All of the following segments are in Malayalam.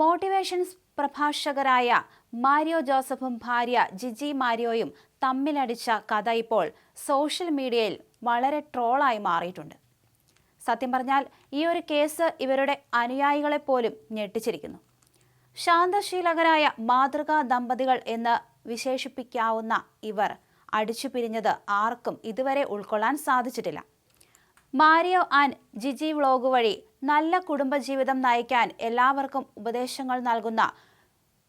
മോട്ടിവേഷൻസ് പ്രഭാഷകരായ മാരിയോ ജോസഫും ഭാര്യ ജിജി മാരിയോയും തമ്മിലടിച്ച കഥ ഇപ്പോൾ സോഷ്യൽ മീഡിയയിൽ വളരെ ട്രോളായി മാറിയിട്ടുണ്ട്. സത്യം പറഞ്ഞാൽ ഈ ഒരു കേസ് ഇവരുടെ അനുയായികളെ പോലും ഞെട്ടിച്ചിരിക്കുന്നു. ശാന്തശീലകരായ മാതൃകാ ദമ്പതികൾ എന്ന് വിശേഷിപ്പിക്കാവുന്ന ഇവർ അടിച്ചു പിരിഞ്ഞത് ആർക്കും ഇതുവരെ ഉൾക്കൊള്ളാൻ സാധിച്ചിട്ടില്ല. മാരിയോ ആൻഡ് ജിജി വ്ളോഗ് വഴി നല്ല കുടുംബജീവിതം നയിക്കാൻ എല്ലാവർക്കും ഉപദേശങ്ങൾ നൽകുന്ന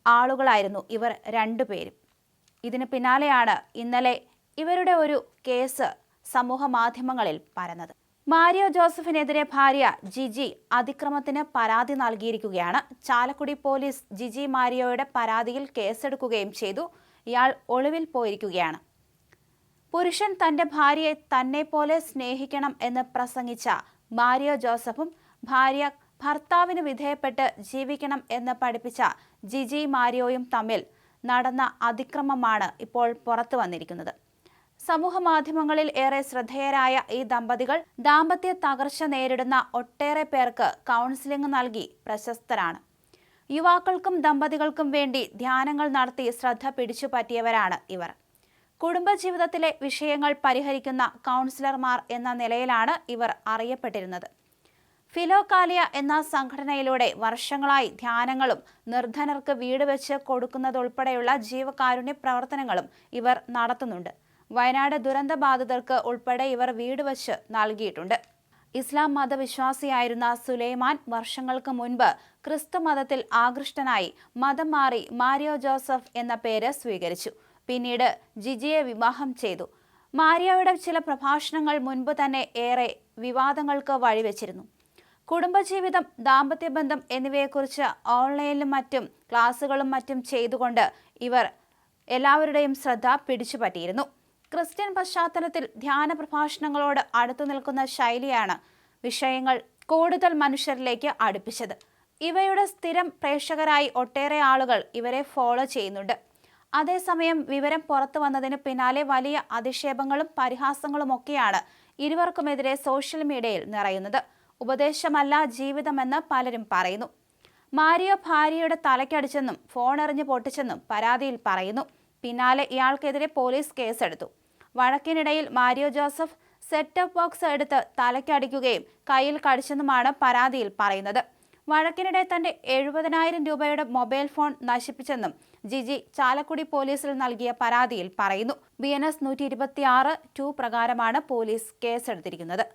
ആളുകളായിരുന്നു ഇവർ രണ്ടുപേരും. ഇതിന് പിന്നാലെയാണ് ഇന്നലെ ഇവരുടെ ഒരു കേസ് സമൂഹ മാധ്യമങ്ങളിൽ പരന്നത്. മാരിയോ ജോസഫിനെതിരെ ഭാര്യ ജിജി അതിക്രമത്തിന് പരാതി നൽകിയിരിക്കുകയാണ്. ചാലക്കുടി പോലീസ് ജിജി മാരിയോയുടെ പരാതിയിൽ കേസെടുക്കുകയും ചെയ്തു. ഇയാൾ ഒളിവിൽ പോയിരിക്കുകയാണ്. പുരുഷൻ തന്റെ ഭാര്യയെ തന്നെ പോലെ സ്നേഹിക്കണം എന്ന് പ്രസംഗിച്ച മാരിയോ ജോസഫും ഭാര്യ ഭർത്താവിന് വിധേയപ്പെട്ട് ജീവിക്കണം എന്ന് പഠിപ്പിച്ച ജിജി മാരിയോയും തമ്മിൽ നടന്ന അതിക്രമമാണ് ഇപ്പോൾ പുറത്തു വന്നിരിക്കുന്നത്. സമൂഹ മാധ്യമങ്ങളിൽ ഏറെ ശ്രദ്ധേയരായ ഈ ദമ്പതികൾ ദാമ്പത്യ തകർച്ച നേരിടുന്ന ഒട്ടേറെ പേർക്ക് കൗൺസിലിംഗ് നൽകി പ്രശസ്തരാണ്. യുവാക്കൾക്കും ദമ്പതികൾക്കും വേണ്ടി ധ്യാനങ്ങൾ നടത്തി ശ്രദ്ധ പിടിച്ചു പറ്റിയവരാണ് ഇവർ. കുടുംബജീവിതത്തിലെ വിഷയങ്ങൾ പരിഹരിക്കുന്ന കൗൺസിലർമാർ എന്ന നിലയിലാണ് ഇവർ അറിയപ്പെട്ടിരുന്നത്. ഫിലോകാലിയ എന്ന സംഘടനയിലൂടെ വർഷങ്ങളായി ധ്യാനങ്ങളും നിർധനർക്ക് വീട് വെച്ച് കൊടുക്കുന്നതുൾപ്പെടെയുള്ള ജീവകാരുണ്യ പ്രവർത്തനങ്ങളും ഇവർ നടത്തുന്നുണ്ട്. വയനാട് ദുരന്ത ബാധിതർക്ക് ഉൾപ്പെടെ ഇവർ വീട് വെച്ച് നൽകിയിട്ടുണ്ട്. ഇസ്ലാം മതവിശ്വാസിയായിരുന്ന സുലൈമാൻ വർഷങ്ങൾക്ക് മുൻപ് ക്രിസ്തു മതത്തിൽ ആകൃഷ്ടനായി മതം മാറി മാരിയോ ജോസഫ് എന്ന പേര് സ്വീകരിച്ചു. പിന്നീട് ജിജിയെ വിവാഹം ചെയ്തു. മാരിയോയുടെ ചില പ്രഭാഷണങ്ങൾ മുൻപ് തന്നെ ഏറെ വിവാദങ്ങൾക്ക് വഴിവെച്ചിരുന്നു. കുടുംബജീവിതം ദാമ്പത്യബന്ധം എന്നിവയെക്കുറിച്ച് ഓൺലൈനിലും മറ്റും ക്ലാസുകളും മറ്റും ചെയ്തുകൊണ്ട് ഇവർ എല്ലാവരുടെയും ശ്രദ്ധ പിടിച്ചുപറ്റിയിരുന്നു. ക്രിസ്ത്യൻ പശ്ചാത്തലത്തിൽ ധ്യാന പ്രഭാഷണങ്ങളോട് അടുത്തു നിൽക്കുന്ന ശൈലിയാണ് വിഷയങ്ങൾ കൂടുതൽ മനുഷ്യരിലേക്ക് അടുപ്പിച്ചത്. ഇവയുടെ സ്ഥിരം പ്രേക്ഷകരായി ഒട്ടേറെ ആളുകൾ ഇവരെ ഫോളോ ചെയ്യുന്നുണ്ട്. അതേസമയം വിവരം പുറത്തു വന്നതിന് പിന്നാലെ വലിയ അധിക്ഷേപങ്ങളും പരിഹാസങ്ങളുമൊക്കെയാണ് ഇരുവർക്കുമെതിരെ സോഷ്യൽ മീഡിയയിൽ നിറയുന്നത്. ഉപദേശമല്ല ജീവിതമെന്ന് പലരും പറയുന്നു. മാരിയോ ഭാര്യയുടെ തലയ്ക്കടിച്ചെന്നും ഫോൺ എറിഞ്ഞ് പൊട്ടിച്ചെന്നും പരാതിയിൽ പറയുന്നു. പിന്നാലെ ഇയാൾക്കെതിരെ പോലീസ് കേസെടുത്തു. വഴക്കിനിടയിൽ മാരിയോ ജോസഫ് സെറ്റപ്പ് ബോക്സ് എടുത്ത് തലയ്ക്കടിക്കുകയും കയ്യിൽ കടിച്ചെന്നുമാണ് പരാതിയിൽ പറയുന്നത്. വഴക്കിനിടെ തന്റെ എഴുപതിനായിരം രൂപയുടെ മൊബൈൽ ഫോൺ നശിപ്പിച്ചെന്നും ജിജി ചാലക്കുടി പോലീസിൽ നൽകിയ പരാതിയിൽ പറയുന്നു. ബി എൻ എസ് നൂറ്റി ഇരുപത്തിയാറ് ടു പ്രകാരമാണ് പോലീസ് കേസെടുത്തിരിക്കുന്നത്.